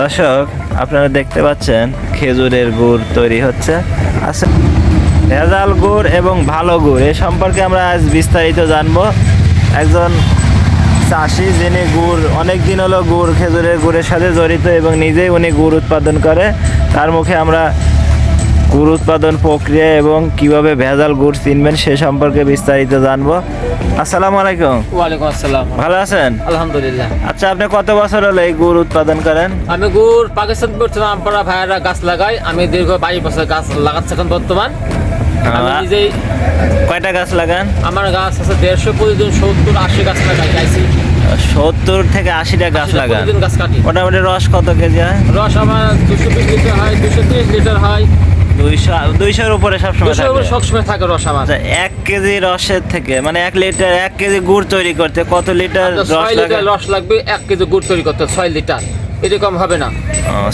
দর্শক, আপনারা দেখতে পাচ্ছেন, খেজুরের গুড় তৈরি হচ্ছে। আচ্ছা ভেজাল গুড় এবং ভালো গুড়, এ সম্পর্কে আমরা আজ বিস্তারিত জানব। একজন চাষি, যিনি গুড়, অনেক দিন হলো গুড়, খেজুরের গুড়ের সাথে জড়িত এবং নিজেই উনি গুড় উৎপাদন করে। তার মুখে আমরা গুড় উৎপাদন প্রক্রিয়া এবং কীভাবে ভেজাল গুড় চিনবেন সে সম্পর্কে বিস্তারিত জানব। আসসালামু আলাইকুম। ওয়ালাইকুম আসসালাম। ভালো আছেন? আলহামদুলিল্লাহ। আচ্ছা আপনি কত বছর হলো এই গুড় উৎপাদন করেন? আমি গুড় পাকিস্তান পড়ছিলাম আমরা ভাইয়েরা গাছ লাগাই। আমি দীর্ঘ বাইশ বছর গাছ লাগাচ্ছি এখন বর্তমান। আমি নিজেই কয়টা গাছ লাগান? আমার গাছ আছে দেড়শো প্রতিদিন সত্তর আশি গাছ লাগাই গাইছি সত্তর থেকে আশিটা গাছ লাগান। গাছ কাটি। মোটামুটি রস কত কেজি হয়? রস আমার দুশো বিশ লিটার হয় দুশো তিরিশ লিটার হয়। দুইশো দুইশোর উপরে সবসময় সবসময় থাকে রস আমার। আচ্ছা এক কেজি রসের থেকে মানে এক লিটার এক কেজি গুড় তৈরি করতে কত লিটার রস ছয় লিটার রস লাগবে এক কেজি গুড় তৈরি করতে ছয় লিটার। এরকম হবে না।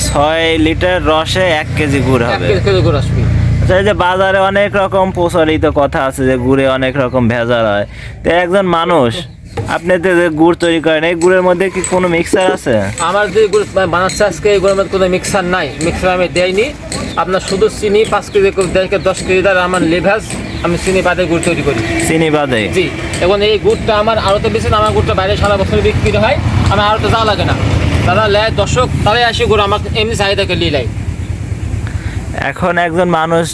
ছয় লিটার রসে এক কেজি গুড় হবে। কেজি কেজি গুড় আসবে। আচ্ছা এই যে বাজারে অনেক রকম প্রচলিত কথা আছে যে গুড়ে অনেক রকম ভেজাল হয়। তো একজন মানুষ আপনি তো গুড় তৈরি করেন এই গুড়ের মধ্যে কি কোনো মিক্সার আছে? আমার যে গুড় বানাচ্ছে আজকে এই গুড়ের মধ্যে কোনো মিক্সার নাই। মিক্সার আমি দেয়নি আপনার শুধু চিনি পাঁচ কেজি দেয় দশ কেজি দ্বারা আমার লেভাস আমি চিনি বাদে গুড় তৈরি করি। চিনি বাদে? জি। এবং এই গুড়টা আমার আড়তে বেশি আমার গুড়টা বাইরে সারা বছর বিক্রি হয় আমার আড়তে যাওয়া লাগে না। তারা লেয় দর্শক তারাই আসে গুড় আমার এমনি চাহিদাকে নেয়। এখন একজন মানুষ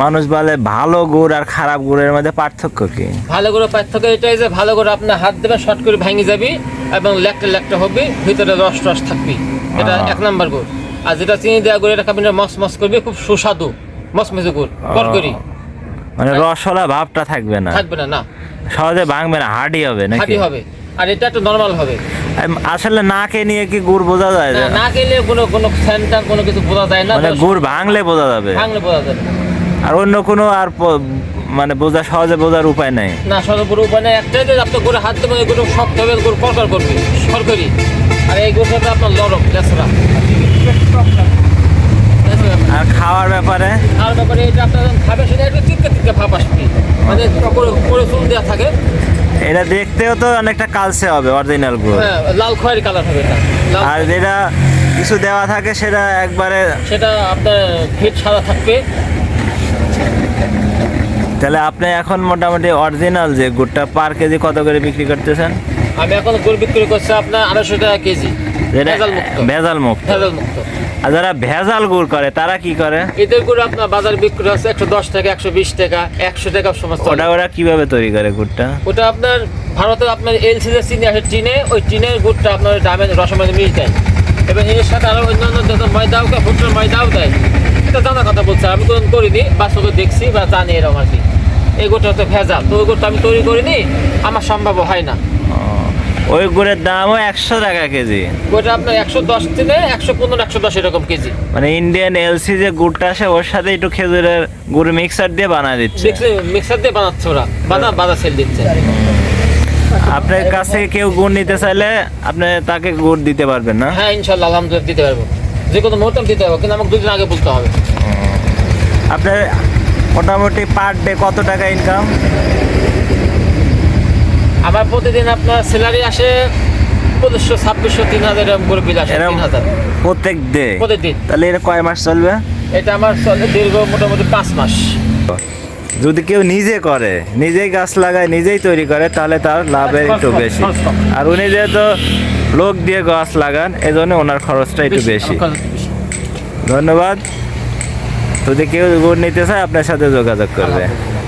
মানুষ বলে ভালো গুড় আর খারাপ গুড়ের মধ্যে পার্থক্য কি? ভালো করে পার্থক্য এটাই যে ভালো করে আপনার হাত দেবে শর্ট করে ভেঙে যাবি এবং লেকটা লেকটা হবে ভিতরে রস রস থাকবি। এটা এক নাম্বার গুড়। আর যেটা চিনি দেওয়া গুড় এটা খাবেন মস মস করবে খুব সুস্বাদু মস মেজে গুড় করকরি। মানে রসলা ভাবটা থাকবে না। থাকবে না না। সহজে ভাঙবে না হার্ডি হবে নাকি? খাঁটি হবে। আর এটা একটু নর্মাল হবে। আসলে নাকে নিয়ে কি গুড় বোঝা যায় না, না গেলে কোনো কোনো সেন্টার কোনো কিছু বোঝা যায় না মানে গুড় ভাঙলে বোঝা যাবে। ভাঙলে বোঝা যাবে। আর অন্য কোনো আর মানে বোঝা সহজে বোঝার উপায় নাই। না সহজে সর্বোপরি উপায় নেই। একটাই যে আপনার করে হাত দেবেন এগুলো শক্ত হবে গুড় করকর করবে সরকারি। আর এই গুড়টা আপনার নরম লেসরা আর খাওয়ার ব্যাপারে? আর ব্যাপারে এটা আপনার খাবে সেটা একটু চিটকে চিটকে ভাব আসবে। মানে করে করে চুল দেওয়া থাকে। এটা দেখতেও তো অনেকটা কালসে হবে অরিজিনাল গুড় হ্যাঁ লাল খয়েরি কালার হবে এটা। আর যেটা কিছু দেওয়া থাকে সেটা একবারে সেটা আপনার ফিট সাদা থাকবে। তাহলে আপনি এখন মোটামুটি অরিজিনাল যে গুড়টা পার কেজি কত করে বিক্রি করতেছেন? আমি এখন গুড় বিক্রি করছি আপনার আড়াইশো টাকা কেজি। ভেজাল মুক্ত ভেজাল মুক্ত আর যারা ভেজাল গুড় করে তারা কি করে? এদের গুড় আপনার বাজার বিক্রি হচ্ছে একশো দশ টাকা একশো বিশ টাকা একশো টাকা সমস্ত। ওটা ওরা কীভাবে তৈরি করে গুড়টা? ওটা আপনার ভারতে আপনার এলসি যে চিনি আসে টিনে ওই টিনের গুড়টা আপনার দামে রসমের মিল দেয়। এবং এর সাথে আরও অন্যান্য যত ময়দাও ভুট্টার ময়দাও দেয়। এটা জানা কথা বলছে আমি কোনো করিনি বাস্তবে দেখছি বা জানি এরকম আর কি। এই হচ্ছে ভেজাল তো ওই গুড়টা আমি তৈরি করিনি আমার সম্ভব হয় না। ওই গুড়ের দামও একশো টাকা কেজি। ওইটা আপনার একশো দশ থেকে একশো পনেরো একশো দশ এরকম কেজি। মানে ইন্ডিয়ান এলসি যে গুড়টা আসে ওর সাথে একটু খেজুরের গুড় মিক্সার দিয়ে বানা দিচ্ছে। মিক্সার দিয়ে বানাচ্ছে ওরা বানা বাজার সেল দিচ্ছে। আপনার কাছে কেউ গুড় নিতে চাইলে আপনি তাকে গুড় দিতে পারবেন না? হ্যাঁ ইনশাল্লাহ আলহামদুলিল্লাহ দিতে পারব। যে কোনো মুহূর্তে দিতে পারব কিন্তু আমাকে দুদিন আগে বলতে হবে। আপনার মোটামুটি পার ডে কত টাকা ইনকাম আমার প্রতিদিন আপনার স্যালারি আসে পঁচিশশো ছাব্বিশশো তিন হাজার এরকম করে বিল আসে তিন হাজার। প্রত্যেক ডে প্রতিদিন। তাহলে এটা কয় মাস চলবে? এটা আমার চলে দীর্ঘ মোটামুটি পাঁচ মাস। যদি কেউ নিজে করে নিজেই গাছ লাগায় নিজেই তৈরি করে তাহলে তার লাভের একটু বেশি। আর উনি যেহেতু লোক দিয়ে গাছ লাগান এজন্য ওনার খরচটা একটু বেশি। ধন্যবাদ। যদি কেউ গুড় নিতে চায় আপনার সাথে যোগাযোগ করবে আলহামদুলিল্লাহ।